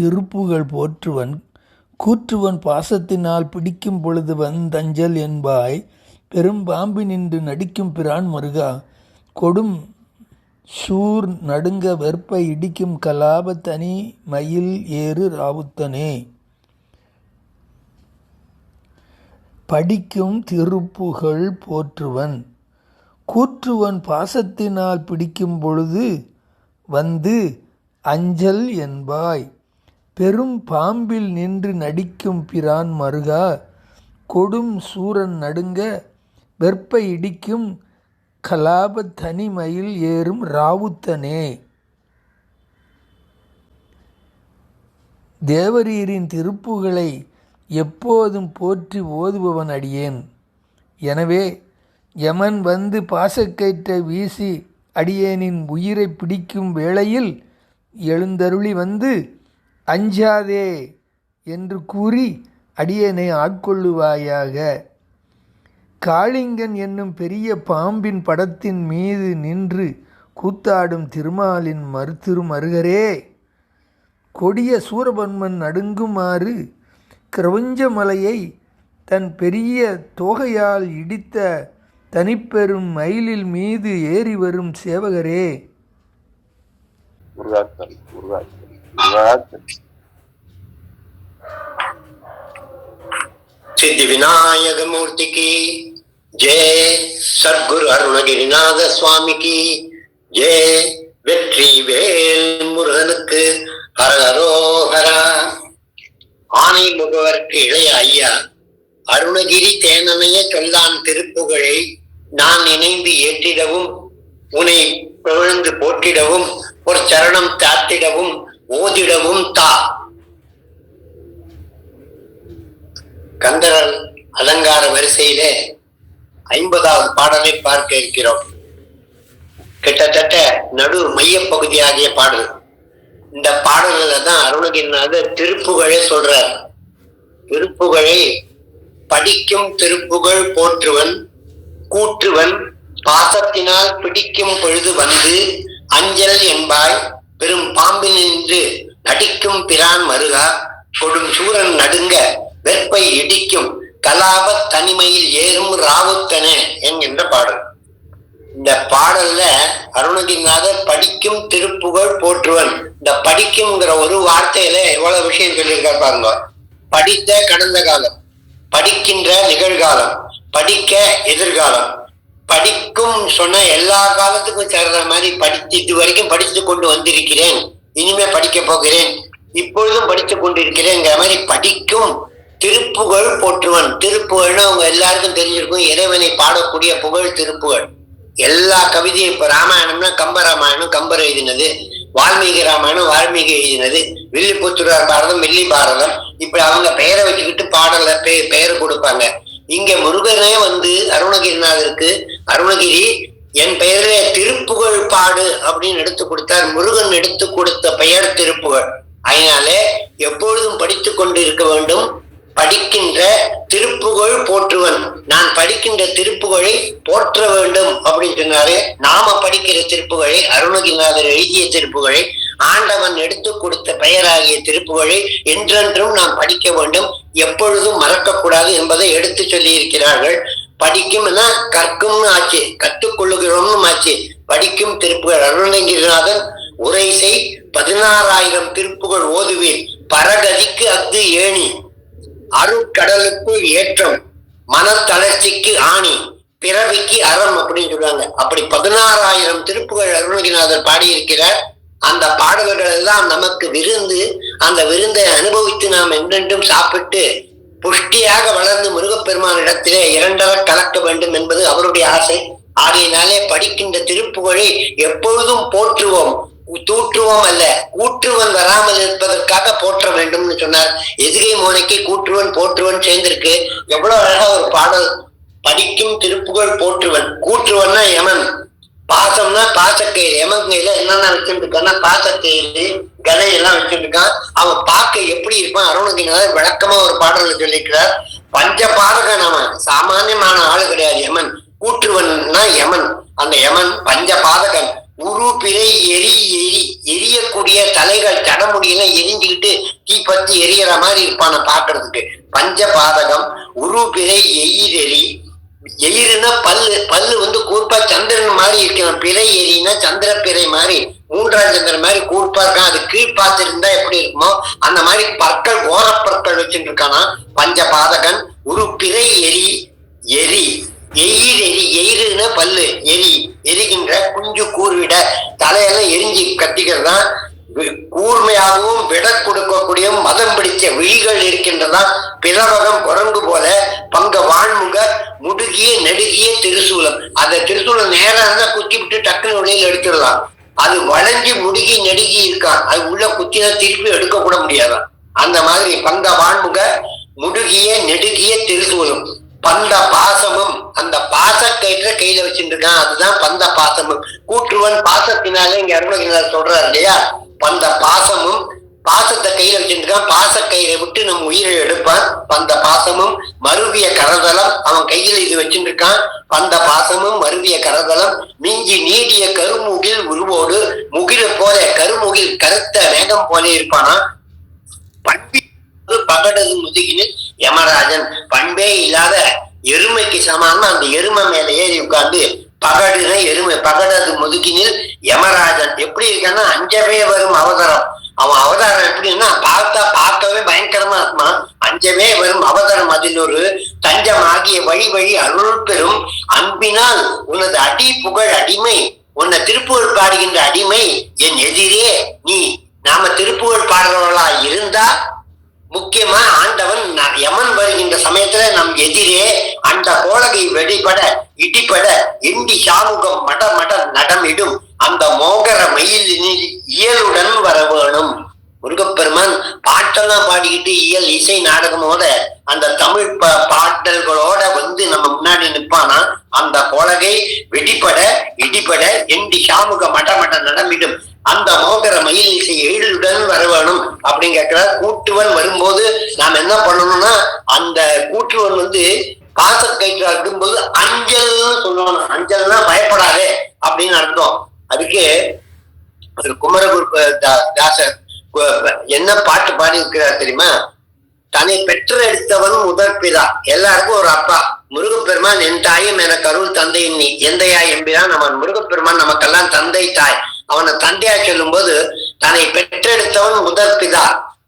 திருப்புகழ் திருப்புகள் போற்றுவன் கூற்றுவன் பாசத்தினால் பிடிக்கும் பொழுது வந்தஞ்சல் என்பாய் பெரும் பாம்பி நின்று நடிக்கும் பிரான் முருகா. கொடும் சூர் நடுங்க வெற்பை இடிக்கும் கலாப தனி மயில் ஏறு ராவுத்தனே. படிக்கும் திருப்புகழ் போற்றுவன் கூற்றுவன் பாசத்தினால் பிடிக்கும் பொழுது வந்து அஞ்சல் என்பாய். பெரும் பாம்பில் நின்று நடிக்கும் பிரான் மருகா கொடும் சூரன் நடுங்க வெற்பை இடிக்கும் கலாப தனிமையில் ஏறும் ராவுத்தனே. தேவரீரின் திருப்புகளை எப்போதும் போற்றி ஓதுபவன் அடியேன். எனவே யமன் வந்து பாசக்கயிற்றை வீசி அடியேனின் உயிரை பிடிக்கும் வேளையில் எழுந்தருளி வந்து அஞ்சாதே என்று கூறி அடியனை ஆட்கொள்ளுவாயாக. காளிங்கன் என்னும் பெரிய பாம்பின் படத்தின் மீது நின்று கூத்தாடும் திருமாலின் மறுத்திரு அருகரே கொடிய சூரபன்மன் நடுங்குமாறு கிரவஞ்சமலையை தன் பெரிய தோகையால் இடித்த தனிப்பெரும் மயிலில் மீது ஏறி வரும் சேவகரே. முருகாத்தல் முருகாத்தல் முருகாத்தல் சித்தி விநாயக மூர்த்திக்கு ஜெய சத்குரு அருணகிரிநாத சுவாமிக்கு ஜெய வெற்றி வேல் முருகனுக்கு ஹரஹரோஹரா ஆணை முகவர்க்கு இளைய ஐயா அருணகிரி தேனமைய சொல்லான் திருப்புகழை நான் இணைந்து ஏற்றிடவும் உனை புகழ்ந்து போட்டிடவும் ஒரு சரணம் தாத்திடவும் ஓதிடவும் தா. கந்தரன் அலங்கார வரிசையிலே ஐம்பதாவது பாடலை பார்க்க இருக்கிறோம். கிட்டத்தட்ட நடு மையப்பகுதியாகிய பாடல். இந்த பாடல்ல தான் அருணகிரிநாதர் திருப்புகழே சொல்றார். திருப்புகழை படிக்கும் திருப்புகழ் போற்றுவன் கூற்றுவன் பாசத்தினால் பிடிக்கும் பொழுது வந்து அஞ்சல் என்பாய் பெரும் பாம்பினின்று நடிக்கும் பிரான் மருகா கொடும் சூரன் நடுங்க வெப்பை இடிக்கும் கலாப தனிமையில் ஏறும் ராவுத்தனே என்கின்ற பாடல். இந்த பாடல்ல அருணகிரிநாதர் படிக்கும் திருப்புகழ் போற்றுவன். இந்த படிக்கும்ங்கிற ஒரு வார்த்தையில எவ்வளவு விஷயம் சொல்லியிருக்கார் பாருங்க. படித்த கடந்த காலம் படிக்கின்ற நிகழ்காலம் படிக்க எதிர்காலம். படிக்கும் சொன்ன எல்லா காலத்துக்கும் சேர்ற மாதிரி படித்து இது வரைக்கும் படித்து கொண்டு வந்திருக்கிறேன். இனிமே படிக்க போகிறேன். இப்பொழுதும் படித்து கொண்டிருக்கிறேங்கிற மாதிரி படிக்கும் திருப்புகழ் போற்றுவன். திருப்புகழ்னு அவங்க எல்லாருக்கும் தெரிஞ்சிருக்கும். இறைவனை பாடக்கூடிய புகழ் திருப்புகழ். எல்லா கவிதையும் இப்ப ராமாயணம்னா கம்ப ராமாயணம் கம்பர் எழுதினது. வால்மீகி ராமாயணம் வால்மீகி எழுதினது. வில்லிபுத்துரார் பாரதம் வில்லி பாரதம். இப்படி அவங்க பெயரை வச்சுக்கிட்டு பாடல பெ பெயர் கொடுப்பாங்க. இங்க முருகனே வந்து அருணகிரிநாதருக்கு அருணகிரி என் பெயரே திருப்புகழ் பாடு அப்படின்னு எடுத்து கொடுத்தார். முருகன் எடுத்து கொடுத்த பெயர் திருப்புகழ். அதனாலே எப்பொழுதும் படித்து கொண்டு இருக்க வேண்டும். படிக்கின்ற திருப்புகழ் போற்றுவன். நான் படிக்கின்ற திருப்புகழை போற்ற வேண்டும் அப்படின்னு சொன்னாரு. நாம படிக்கிற திருப்புகழை அருணகிரிநாதர் எழுதிய திருப்புகழை ஆண்டவன் எடுத்து கொடுத்த பெயராகிய திருப்புகழை என்றென்றும் நாம் படிக்க வேண்டும். எப்பொழுதும் மறக்கக்கூடாது என்பதை எடுத்து சொல்லி இருக்கிறார்கள் படிக்கும்னா கற்கும்னு ஆச்சு கற்றுக்கொள்ளுகிறோம்னு ஆச்சு. படிக்கும் திருப்புகள் அருணகிரிநாதன் உரை செய் பதினாறாயிரம் திருப்புகழ் ஓதுவேன் பரகதிக்கு அஃது ஏணி. அருட்கடலுக்குள் ஏற்றம் மனத்தளர்ச்சிக்கு ஆணி பிறவிக்கு அறம் அப்படின்னு சொல்லுவாங்க அப்படி பதினாறாயிரம் திருப்புகள் அருணகிரிநாதர் பாடியிருக்கிறார். அந்த பாடல்கள் எல்லாம் நமக்கு விருந்து அந்த விருந்தை அனுபவித்து நாம் என்றென்றும் சாப்பிட்டு புஷ்டியாக வளர்ந்து முருகப்பெருமானிடத்திலே இரண்டர கலக்க வேண்டும் என்பது அவருடைய ஆசை. ஆகையினாலே படிக்கின்ற திருப்புகழை எப்பொழுதும் போற்றுவோம். தூற்றுவோம் அல்ல. கூற்றுவன் வராமல் இருப்பதற்காக போற்ற வேண்டும்னு சொன்னார். எதுகை மோனைக்கு கூற்றுவன் போற்றுவன் சேர்ந்திருக்கு. எவ்வளவு அழகா ஒரு பாடல். படிக்கும் திருப்புகழ் போற்றுவன். கூற்றுவன்னா யமன். பாசம்னா பாசக்கயிறு. யமன் கையில என்னென்ன வச்சுட்டு இருக்கான்னா பாசக்கயிறு கதை எல்லாம் வச்சுட்டு இருக்கான் அவன் பார்க்க எப்படி இருப்பான் அருணகிரிநாதர் விளக்கமா ஒரு பாடல் சொல்லியிருக்கிறார். பஞ்ச பாதக அவன். சாமானியமான ஆளு கிடையாது யமன். கூற்றுவன்னா யமன். அந்த யமன் பஞ்ச பாதகன். உரு பிறை எரி எரி எரியக்கூடிய தலைகள் தடமுடியெல்லாம் எரிஞ்சுக்கிட்டு தீ பத்தி எரியற மாதிரி இருப்பான பாக்குறதுக்கு பஞ்ச பாதகம் உரு பிறை எயிரெலி எயிறுனா பல்லு பல்லு வந்து கூர்ப்பா சந்திரன் மாதிரி இருக்கணும் பிறை எரினா சந்திர பிறை மாதிரி மூன்றாம் சந்திரன் மாதிரி கூர்ப்பா இருக்கான். அது கீழ் பார்த்திருந்தா எப்படி இருக்குமோ அந்த மாதிரி பற்கள் ஓரப்பற்கள் வச்சுட்டு இருக்கானா பஞ்ச பாதகன் உரு பிறை எரி எரி. எயிர் எரி எயிருன்னா பல்லு எரி. எரிகின்ற குஞ்சு கூர்விட தலையெல்லாம் எரிஞ்சு கத்திக்கிறதா தான் கூர்மையாகவும் விட கொடுக்கக்கூடிய மதம் பிடிச்ச விழிகள் இருக்கின்றதா? பிறவகம் குரங்கு போல பங்க வாழ்முக முடுகிய நெடுகிய திருசூலம். அந்த திருசூலம் நேரம் இருந்தா குத்தி விட்டு டக்குன்னு வெளியில எடுத்துடலாம். அது வளைஞ்சு முடுகி நெடுகி இருக்கான் அது உள்ள குத்தினா திருப்பி எடுக்க கூட முடியாதான். அந்த மாதிரி பங்க வாழ்முக முடுகிய நெடுகிய திருசூலம். பந்த பாசமும் அந்த பாசக்கயிற்ற கையில வச்சுட்டு இருக்கான் அதுதான் பந்த பாசமும். கூற்றுவன் பாசத்தினாலே இங்க அருணகிரிநாதர் சொல்றாரு இல்லையா? பந்த பாசமும் பாசத்தை கையில வச்சுருக்கான் பாசக்கயிறை விட்டு நம்ம உயிரை எடுப்பான். பந்த பாசமும் மருவிய கரதளம். அவன் கையில இது வச்சுருக்கான் பந்த பாசமும் மருவிய கரதளம். மிஞ்சி நீடிய கருமுகில் உருவோடு முகில போல கருமுகில் கருத்த வேகம் போல இருப்பானா? பண்பி பகடது முதுகினில் யமராஜன் பண்பே இல்லாத எருமைக்கு சமான அந்த எருமை மேல ஏறி உட்கார்ந்து பகடுன எருமை பகடது முதுகினில் யமராஜன் எப்படி இருக்கான்னா அஞ்சவே வரும் அவதாரம். அவன் அவதாரம் எப்படின்னா பார்த்தா பார்க்கவே பயங்கரமா இருக்குமா? அஞ்சவே வரும் அவதாரம். அதில் ஒரு தஞ்சம் ஆகிய வழி வழி அருள் பெறும் அன்பினால் உனது அடி புகழ் அடிமை உன்னை திருப்புகழ் பாடுகின்ற அடிமை என் எதிரே நீ. நாம திருப்புகழ் பாடுறவர்களா இருந்தா முக்கியமா ஆண்டவன் யமன் வருகின்ற சமயத்துல நம் எதிரே அந்த கோலகை வெடிபட இடிபட இண்டி சாமுகம் மட மட நடமிடும். அந்த மோகர மயிலினில் இயலுடன் வர வேணும். முருகப்பெருமான் பாட்டெல்லாம் பாடிக்கிட்டு இயல் இசை நாடகமோட அந்த தமிழ் பாடல்களோட வந்து நம்ம முன்னாடி நிப்பானா அந்த கோலகை வெடிபட இடிபட எண்டி சாமுக மட மட நடமிடும் அந்த மோகர மயில் இசை எழிலுடன் வரவேணும் அப்படின்னு கேட்கிறார். கூட்டுவன் வரும்போது நாம் என்ன பண்ணணும்னா அந்த கூற்றுவன் வந்து பாசக்கயிற்று இருக்கும்போது அஞ்சல் சொல்லணும் அஞ்சல்னா பயப்படாதே அப்படின்னு அர்த்தம். அதுக்கு ஒரு குமரகுரு தாசர் என்ன பாட்டு பாடி இருக்கிறார் தெரியுமா? தன்னை பெற்றெடுத்தவன் முதற்பிதா எல்லாருக்கும் ஒரு அப்பா. முருகப்பெருமான் என் தாயும் எனக்கு அருள் தந்தை நீ எந்தையா? எம்பிரான் அவன். முருகப்பெருமான் நமக்கெல்லாம் தந்தை தாய். அவனை தந்தையா சொல்லும்போது தன்னை பெற்றெடுத்தவன் முதற் பிதா.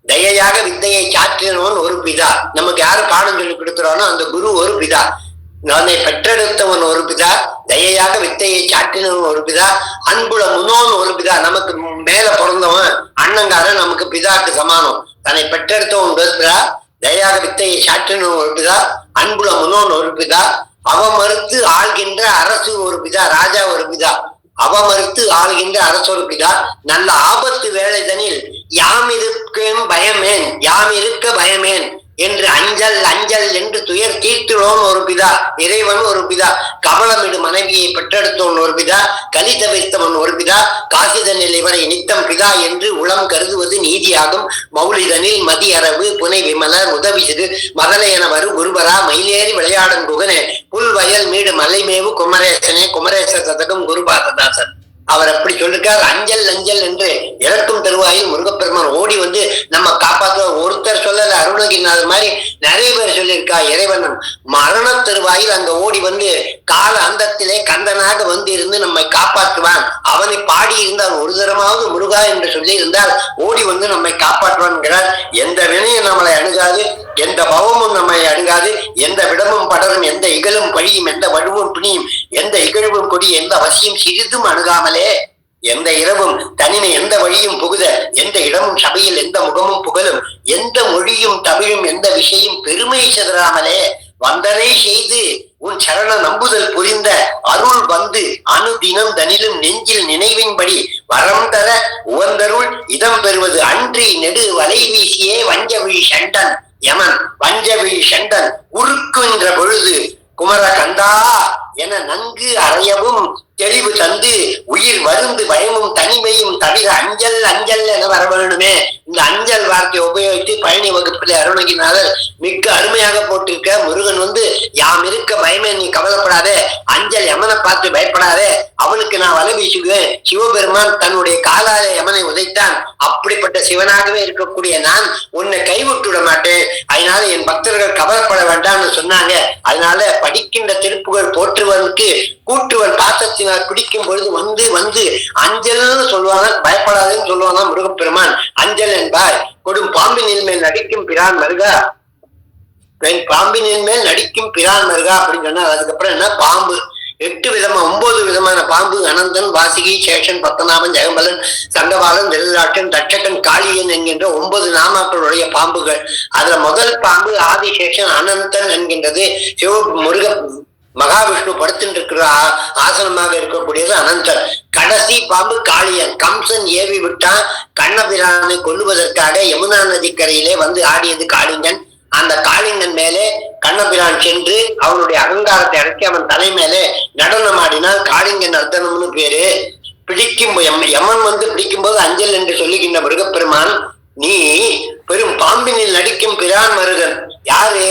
தயையாக வித்தையை சாற்றினவன் ஒரு பிதா. நமக்கு யாரு பாடம் சொல்லி கொடுக்குறானோ அந்த குரு ஒரு பிதா. நானை பெற்றெடுத்தவன் ஒரு பிதா. தயையாக வித்தையை சாற்றினவன் ஒரு பிதா. அன்புல முனோன் ஒரு பிதா. நமக்கு மேல பிறந்தவன் அண்ணங்காரன் நமக்கு பிதாக்கு சமானம். தன்னை பெற்றெடுத்தவன் ஒரு பிதா. தயாக வித்தையை சாற்றின ஒரு பிதா அன்புல முனோன் ஒரு பிதா அவ மறுத்து ஆள்கின்ற அரசு ஒரு பிதா ராஜா ஒரு பிதா. அவ மறுத்து ஆள்கின்ற அரசு ஒரு பிதா. நல்ல ஆபத்து வேலைதனில் யாம் இருக்கேன் பயமேன் யாம் இருக்க பயமேன். என்று அஞ்சல் அஞ்சல் என்று துயர் தீர்த்துளோன் ஒரு பிதா. இறைவன் ஒரு பிதா. கவலமிடு மனைவியை பெற்றெடுத்தோன்னு ஒரு பிதா. கலி தவிர்த்தவன் ஒரு பிதா. காசிதனில் இவனை நித்தம் பிதா என்று உளம் கருதுவது நீதியாகும். மௌலிதனில் மதியரவு புனை விமலர் உதவி சிறு மதலையன வரு குருபரா மயிலேறி விளையாடும் குகனே. புல் வயல் மீடு மலைமேவு குமரேசனே குமரேச சதகம் குருபாததாசன். அவர் அப்படி சொல்லிருக்கார் அஞ்சல் அஞ்சல் என்று இறக்கும் தருவாயில் முருகப்பெருமான் ஓடி வந்து நம்ம காப்பாற்ற ஒருத்தர் சொல்லல அருணகிரிநாதர் மாதிரி நிறைய பேர் சொல்லியிருக்கா இறைவன் மரண தருவாயில் அங்க ஓடி வந்து கால அந்தத்திலே கந்தனாக வந்து இருந்து நம்மை காப்பாற்றுவான். அவனை பாடி இருந்தால் ஒரு தரமாவது முருகா என்று சொல்லி இருந்தால் ஓடி வந்து நம்மை காப்பாற்றுவான்கிறார். எந்த வினையும் நம்மளை அணுகாது எந்த பவமும் நம்மை அணுகாது எந்த விடமும் படரும் எந்த இகழும் பழியும் எந்த வடுவும் பிணியும் எந்த இகழ்வும் கொடி எந்த வசியும் சிறிதும் அணுகாமல் எந்த இரவும் தனிமை எந்த வழியும் புகுத எந்த இடமும் சபையில் எந்த முகமும் புகழும் எந்த மொழியும் தமிழும் எந்த விஷயம் பெருமை செதறாமலே வந்தனை செய்து உன் சரண நம்புதல் புரிந்த அருள் வந்து அனுதினம் தனிலும் நெஞ்சில் நினைவின்படி வரம் தர உவந்தருள் இதம் பெறுவது அன்றி நெடு வலை வீசியே வஞ்சவிழி சண்டன் யமன். வஞ்சவிழி சண்டன் உருக்குகின்ற பொழுது குமர கந்தா என நன்கு அறையவும் தெளிவு தந்து உயிர் வருந்து பயமும் தனிமையும் தவிர அஞ்சல் அஞ்சல் என வர வேணுமே. இந்த அஞ்சல் வார்த்தையை உபயோகித்து பழனி வகுப்பில் அருணகிரிநாதர் மிக்க அருமையாக போட்டிருக்க. முருகன் வந்து யாம் இருக்க பயமே நீ கவலைப்படாதே. அஞ்சல் யமனை பார்த்து பயப்படாதே. அவனுக்கு நான் வலை வீசுவேன். சிவபெருமான் தன்னுடைய காலால யமனை உதைத்தான். அப்படிப்பட்ட சிவனாகவே இருக்கக்கூடிய நான் உன்னை கைவிட்டுவிட மாட்டேன். அதனால என் பக்தர்கள் கவலைப்பட வேண்டாம்னு சொன்னாங்க. அதனால படிக்கின்ற திருப்புகள் போட்டு போற்றுவனுக்கு கூற்றுவன் பாசத்தினால் பிடிக்கும் பொழுது வந்து வந்து அஞ்சல்னு சொல்லுவாங்க பயப்படாதுன்னு சொல்லுவாங்க முருகப்பெருமான். அஞ்சல் என்பார். கொடும் பாம்பினின் மேல் நடிக்கும் பிரான் மருகா. பெண் பாம்பினின் மேல் நடிக்கும் பிரான் மருகா அப்படின்னு சொன்னா அதுக்கப்புறம் என்ன? பாம்பு. எட்டு விதமா ஒன்பது விதமான பாம்பு. அனந்தன் வாசிகி சேஷன் பத்மநாபன் ஜெகம்பலன் சங்கபாலன் வெள்ளாட்டன் தட்சகன் காளியன் என்கின்ற ஒன்பது நாமாக்களுடைய பாம்புகள். அதுல முதல் பாம்பு ஆதிசேஷன் அனந்தன் என்கின்றது. சிவ முருக மகாவிஷ்ணு படுத்துட்டு இருக்கிற ஆசனமாக இருக்கக்கூடியது அனந்தர் கடைசி பாம்பு காளியன். கம்சன் ஏவி விட்டான். கண்ணபிரானை கொல்லுவதற்காக யமுனா நதிக்கரையிலே வந்து ஆடியது காளிங்கன். அந்த காளிங்கன் மேலே கண்ணபிரான் சென்று அவனுடைய அகங்காரத்தை அடக்கி அவன் தலை மேலே நடனம் ஆடினால் காளிங்கன் நர்த்தனம்னு பேரு. பிடிக்கும் யமன் வந்து பிடிக்கும்போது அஞ்சல் என்று சொல்லுகின்ற மிருகப்பெருமான் நீ பெரும் பாம்பினில் நடிக்கும் பிரான் மருகன். யாரு?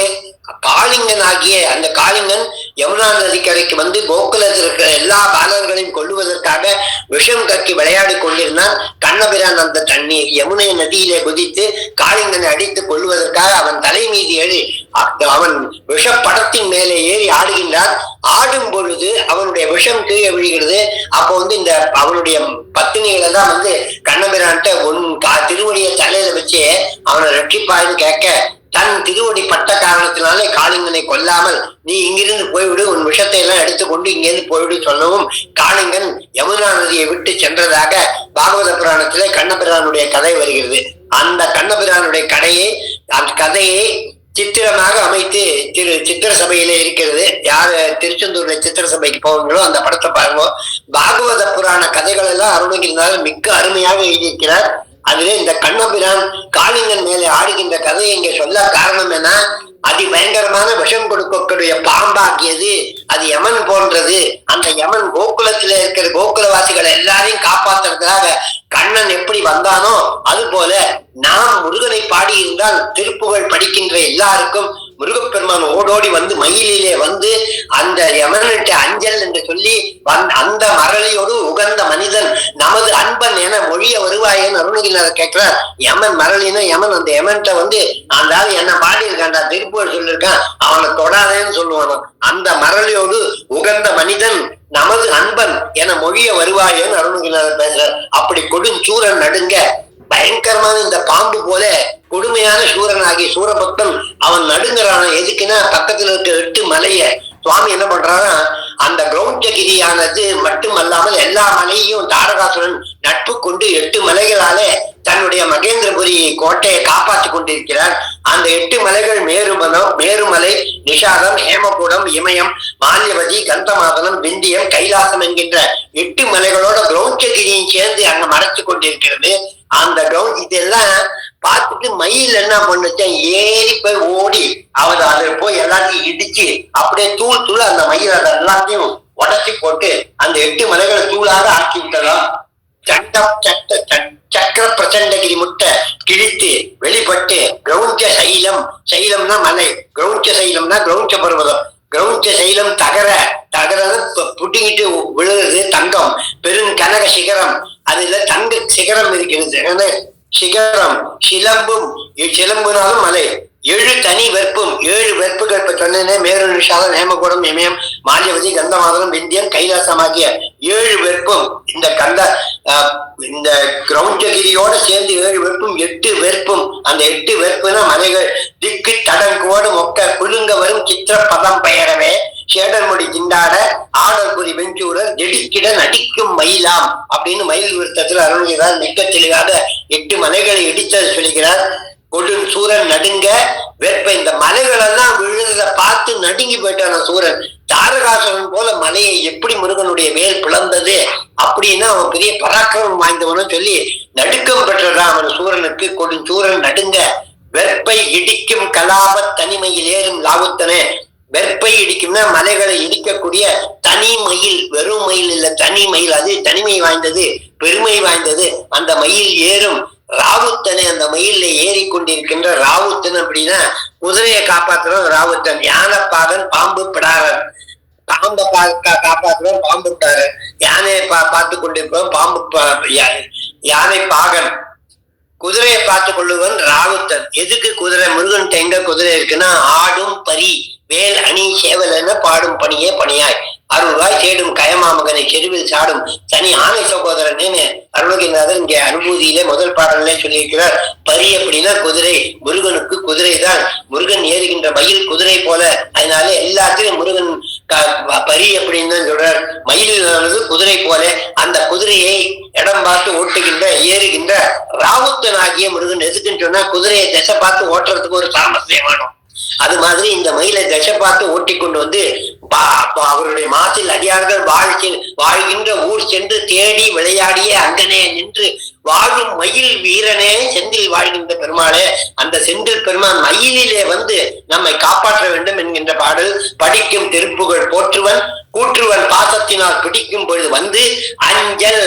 காளிங்கன் ஆகிய அந்த காளிங்கன் யமுனா நதிக்கரைக்கு வந்து கோகுலத்தில் இருக்கிற எல்லா பாலர்களையும் கொள்ளுவதற்காக விஷம் கக்கி விளையாடி கொண்டிருந்தான். கண்ணபிரான் அந்த தண்ணீர் யமுனை நதியிலே குதித்து காளிங்கனை அடித்து கொள்வதற்காக அவன் தலை மீது ஏறி அவன் விஷப்படத்தின் மேலே ஏறி ஆடுகின்றான். ஆடும் பொழுது அவனுடைய விஷம் கீழே விழுகிறது. அப்போ வந்து இந்த அவனுடைய பத்தினிகளை தான் வந்து கண்ணபிரான்ட்ட உன் கா திருவடியை தலையில வச்சு அவனை ரட்சிப்பாயின்னு கேட்க தன் திருவடி பட்ட காரணத்தினாலே காளிங்கனை கொல்லாமல் நீ இங்கிருந்து போய்விடு உன் விஷத்தை எல்லாம் எடுத்துக்கொண்டு இங்கிருந்து போய்விடு சொல்லவும் காளிங்கன் யமுனா நதியை விட்டு சென்றதாக பாகவத புராணத்திலே கண்ணபிரானுடைய கதை வருகிறது. அந்த கண்ணபிரானுடைய கதையை அந்த கதையை சித்திரமாக அமைத்து திரு சித்திர சபையிலே இருக்கிறது. யார் திருச்செந்தூர்ல சித்திர சபைக்கு போவீங்களோ அந்த படத்தை பாருங்க. பாகவத புராண கதைகள் எல்லாம் அருணகிரிநாதர் மிக்க அருமையாக எழுதியிருக்கிறார். அதிலே இந்த கண்ணபிரான் காளிங்கன் மேலே ஆடுகின்ற கதையை இங்க சொல்ல காரணம் என்ன? அதி பயங்கரமான விஷம் கொடுக்கக்கூடிய பாம்பாக்கியது அது யமன் போன்றது. அந்த யமன் கோகுலத்துல இருக்கிற கோகுலவாசிகளை எல்லாரையும் காப்பாத்துறதுக்காக கண்ணன் எப்படி வந்தானோ அது போல நாம் முருகனை பாடியிருந்தால் திருப்புகழ் படிக்கின்ற எல்லாருக்கும் முருகப்பெருமான் ஓடோடி வந்து மயிலிலே வந்து அந்த யமனிட்ட அஞ்சல் என்று சொல்லி வந்- அந்த மரளியோடு உகந்த மனிதன் நமது அன்பன் என மொழிய வருவாயன்னு அருணகிரிநாதர் கேட்கிறார். யமன் மரளினா யமன் அந்த யமன்கிட்ட வந்து அந்த ஆள் என்ன பாடியிருக்கான்டா திருப்பூர் சொல்லியிருக்கான் அவனை தொடாதேன்னு சொல்லுவானோ. அந்த மரளியோடு உகந்த மனிதன் நமது அன்பன் என மொழிய வருவாயன்னு அருணகிரிநாதர் பேசுறார். அப்படி கொடுஞ்சூரன் நடுங்க பயங்கரமான இந்த பாம்பு போல கொடுமையான சூரனாகி சூரபக்தன் அவன் நடுங்கிறான். எதுக்குன்னா பக்கத்துல இருக்க எட்டு மலைய. சுவாமி என்ன பண்றான்னா அந்த கிரௌண்டகிரியானது மட்டுமல்லாமல் எல்லா மலையையும் தாரகாசுரன் நட்பு கொண்டு எட்டு மலைகளாலே தன்னுடைய மகேந்திரபுரி கோட்டையை காப்பாற்றி கொண்டிருக்கிறார். அந்த எட்டு மலைகள் மேருமலம் மேருமலை நிஷாதம் ஹேமகூடம் இமயம் மால்யவதி கந்தமாதனம் விந்தியம் கைலாசம் என்கின்ற எட்டு மலைகளோட கிரௌண்டகிரியும் சேர்ந்து அங்க மறைச்சு கொண்டிருக்கிறது. அந்த கிரவுண்ட் இதெல்லாம் பார்த்துட்டு மயில் என்ன பண்ணுச்சேன் ஏறி போய் ஓடி அவர் அதில் போய் எல்லாத்தையும் இடிச்சு அப்படியே தூள் தூள் அந்த மயில் அதை எல்லாத்தையும் உடச்சி போட்டு அந்த எட்டு மலைகளை தூளாக ஆக்கி விட்டதாம் சண்டம் சட்ட சக்கர பிரச்சண்டகிரி முட்டை கிழித்து வெளிப்பட்டு கிரௌஞ்ச சைலம் சைலம்னா மலை கிரௌஞ்ச சைலம்னா கிரௌஞ்ச பருவதம். கிரௌஞ்ச சைலம் தகர தகரன்னு புட்டிக்கிட்டு விழுகிறது தங்கம் பெரும் கனக சிகரம் அதுல தங்க சிகரம் இருக்கிறது. என்ன சிகரம் சிலம்பும் சிலம்புனாலும் மலை. ஏழு தனி வெற்பும் ஏழு வெற்புகள் இப்ப சொன்னேனே மேரு நிஷாதம் ஹேமகுடம் இமயம் மால்யவதி கந்தமாதனம் விந்தியம் கைலாசம் ஆகிய ஏழு வெற்பும் இந்த கந்த இந்த கிரௌஞ்சகிரியோட சேர்ந்து ஏழு வெற்பும் எட்டு வெற்பும். அந்த எட்டு வெற்புனா மலைகள் திக்கு தடங்கோடு மொக்க குலுங்க வரும் சித்திர பதம் பெயரவே சேடர்மொழி திண்டாட ஆடல் வெஞ்சூரர் திடுக்கிட நடிக்கும் மயிலாம் அப்படின்னு மயில் விருத்தத்தில் அருள்கிறார். மிக்க தெளிவாக எட்டு மலைகளை இடித்தது சொல்கிறார். கொடும் சூரன் நடுங்க வெப்ப இந்த மலைகளெல்லாம் விழுந்ததை பார்த்து நடுங்கி போயிட்டான சூரன். தாரகாசுரன் போல மலையை எப்படி முருகனுடைய வேல் பிளந்தது அப்படின்னு அவன் பெரிய பராக்கிரமம் வாய்ந்தவனு சொல்லி நடுக்கம் பெற்றதான் அவன் சூரனுக்கு கொடும் சூரன் நடுங்க வெப்பை இடிக்கும் கலாப தனிமையில் ஏறும் லாவுத்தனே வெப்பை இடிக்கும்னா மலைகளை இடிக்கக்கூடிய தனி மயில் வெறும் மயில் இல்ல தனி மயில். அது தனிமை வாய்ந்தது பெருமை வாய்ந்தது. அந்த மயில் ஏறும். ராவுத்தனை அந்த மயில ஏறி கொண்டிருக்கின்ற ராவுத்தன் அப்படின்னா குதிரையை காப்பாத்துறவன் ராவுத்தன். யானைப்பாகன் பாம்பு பிடாரன். பாம்பை பா- காப்பாத்துறவன் பாம்பு பிடாரன். யானையை பா பார்த்து கொண்டிருப்பவன் பாம்பு யானை பாகன். குதிரையை பார்த்து கொள்ளுவன் ராவுத்தன். எதுக்கு குதிரை? முருகன் எங்க குதிரை இருக்குன்னா ஆடும் பரி. வேல் அணி சேவலென பாடும் பணியே பணியாய். அருள்வாய் தேடும் கயமாமகனை செருவில் சாடும் தனி ஆணை சகோதரனேன்னு அருணகிரிநாதர் இங்கே அனுபூதியிலே முதல் பாடலே சொல்லியிருக்கிறார். பரி அப்படின்னா குதிரை முருகனுக்கு குதிரை தான். முருகன் ஏறுகின்ற மயில் குதிரை போல. அதனால எல்லாத்திலும் முருகன் பரி அப்படின்னு தான் சொல்றார். மயிலானது குதிரை போல. அந்த குதிரையை இடம் பார்த்து ஓட்டுகின்ற ஏறுகின்ற ராவுத்தன் ஆகிய முருகன் எதுக்குன்னு சொன்னா குதிரையை திசை பார்த்து ஓட்டுறதுக்கு ஒரு சாமர்த்தியம் வேணும். அது மாதிரி இந்த மயிலை திசை பார்த்து ஓட்டி கொண்டு வந்து பா- அவருடைய மாசில் அடியார்கள் வாழ்க்கை வாழ்கின்ற ஊர் சென்று தேடி விளையாடிய அங்கனே நின்று வாழும் மயில் வீரனே செந்தில் வாழ்கின்ற பெருமாளே. அந்த செந்தில் பெருமான் மயிலிலே வந்து நம்மை காப்பாற்ற வேண்டும் என்கின்ற பாடல் படிக்கும் திருப்புகழ் போற்றுவன் கூற்றுவன் பாசத்தினால் பிடிக்கும் பொழுது வந்து அஞ்சல்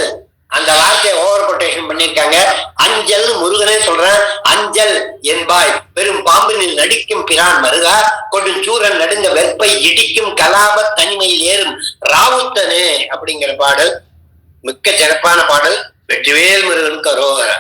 அந்த வார்த்தையை ஓவர் கொட்டேஷன் பண்ணிருக்காங்க அஞ்சல் முருகனே சொல்றேன். அஞ்சல் என்பாய் பெரும் பாம்பினில் நடிக்கும் பிரான் மருகா கொடும் சூரன் நடுங்க வெப்பை இடிக்கும் கலாப தனிமையில் ஏறும் ராவுத்தனே அப்படிங்கிற பாடல். மிக்க சிறப்பான பாடல். வெற்றிவேல் முருகனுக்கு அரோகரா